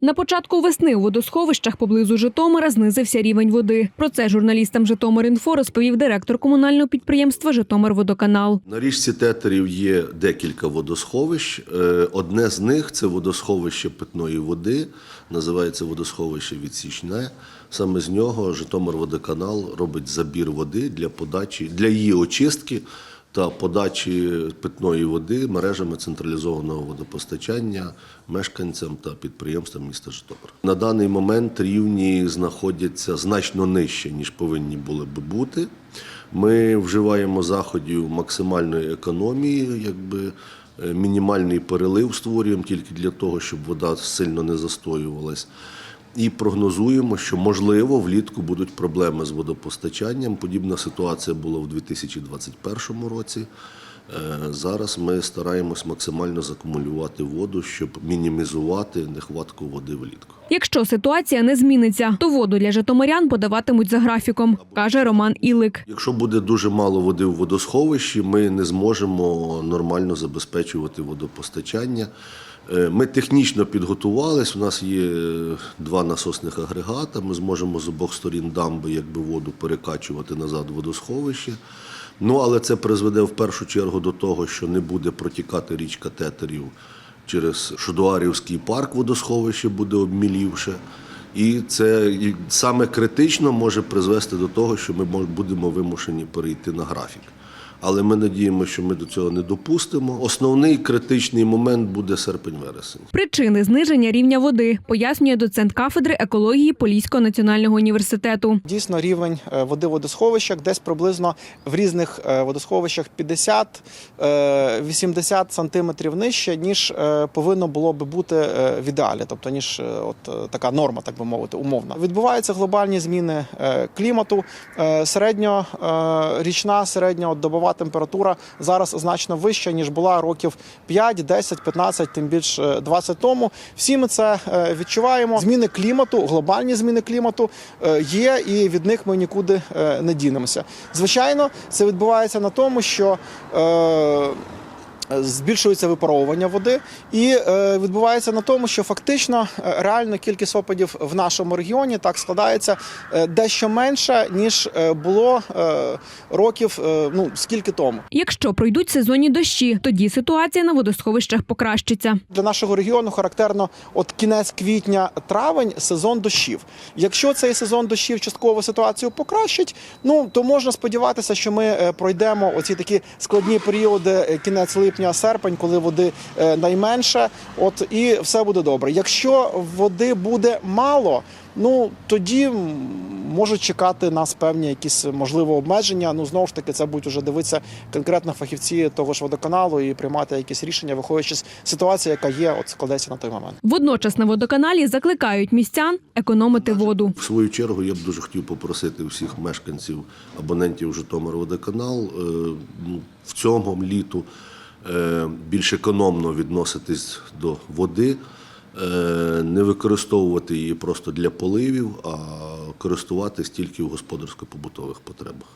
На початку весни у водосховищах поблизу Житомира знизився рівень води. Про це журналістам Житомир.Інфо розповів директор комунального підприємства Житомирводоканал. На річці Тетерів є декілька водосховищ. Е, Одне з них це водосховище питної води, називається водосховище Відсічне. Саме з нього Житомирводоканал робить забір води для подачі для її очистки та подачі питної води мережами централізованого водопостачання мешканцям та підприємствам міста Житомир. На даний момент рівні знаходяться значно нижче, ніж повинні були би бути. Ми вживаємо заходів максимальної економії, якби е, мінімальний перелив створюємо тільки для того, щоб вода сильно не застоювалась. І прогнозуємо, що можливо влітку будуть проблеми з водопостачанням. Подібна ситуація була в 2021 році. Е, Зараз ми стараємось максимально закумулювати воду, щоб мінімізувати нехватку води влітку. Якщо ситуація не зміниться, то воду для житомирян подаватимуть за графіком, каже Роман Ілик. Якщо буде дуже мало води в водосховищі, ми не зможемо нормально забезпечувати водопостачання. Е, Ми технічно підготувались. У нас є е, два насосних агрегата. Ми зможемо з обох сторін дамби якби воду перекачувати назад в водосховище. Ну але це призведе в першу чергу до того, що не буде протікати річка Тетерів через Шудуарівський парк водосховище буде обмілівше. І це саме критично може призвести до того, що ми будемо вимушені перейти на графік. Але ми надіємося, що ми до цього не допустимо. Основний критичний момент буде серпень-вересень. Причини зниження рівня води пояснює доцент кафедри екології Поліського національного університету. Дійсно, рівень е, води в водосховищах десь приблизно в різних е, водосховищах 50-80 сантиметрів нижче, ніж е, повинно було би бути е, в ідеалі, тобто ніж е, от е, така норма, так би мовити, умовна. Відбуваються глобальні зміни е, клімату. Е, Середньорічна, середня от температура зараз значно вища, ніж була років 5, 10, 15, тим більш 20 тому. Всі ми це е, відчуваємо. Зміни клімату, глобальні зміни клімату е, є, і від них ми нікуди е, не дінемося. Звичайно, це відбувається на тому, що е, Збільшується випаровування води, і е, відбувається на тому, що фактично е, реально кількість опадів в нашому регіоні так складається е, дещо менше ніж е, було е, років е, ну скільки тому. Якщо пройдуть сезонні дощі, тоді ситуація на водосховищах покращиться. Для нашого регіону характерно от кінець квітня, травень сезон дощів. Якщо цей сезон дощів частково ситуацію покращить, ну то можна сподіватися, що ми е, пройдемо оці такі складні періоди е, кінець липня, серпень, коли води е, найменше. От і все буде добре. Якщо води буде мало. Ну тоді можуть чекати нас певні якісь можливо обмеження. Ну знову ж таки, це будуть уже дивитися конкретно фахівці того ж водоканалу і приймати якісь рішення, виходячи з ситуації, яка є, от складеться на той момент. Водночас на водоканалі закликають містян економити воду. В свою чергу я б дуже хотів попросити всіх мешканців, абонентів Житомир-Водоканал е, ну, в цьому літу більш економно відноситись до води, е, не використовувати її просто для поливів, а користуватись тільки в господарсько-побутових потребах.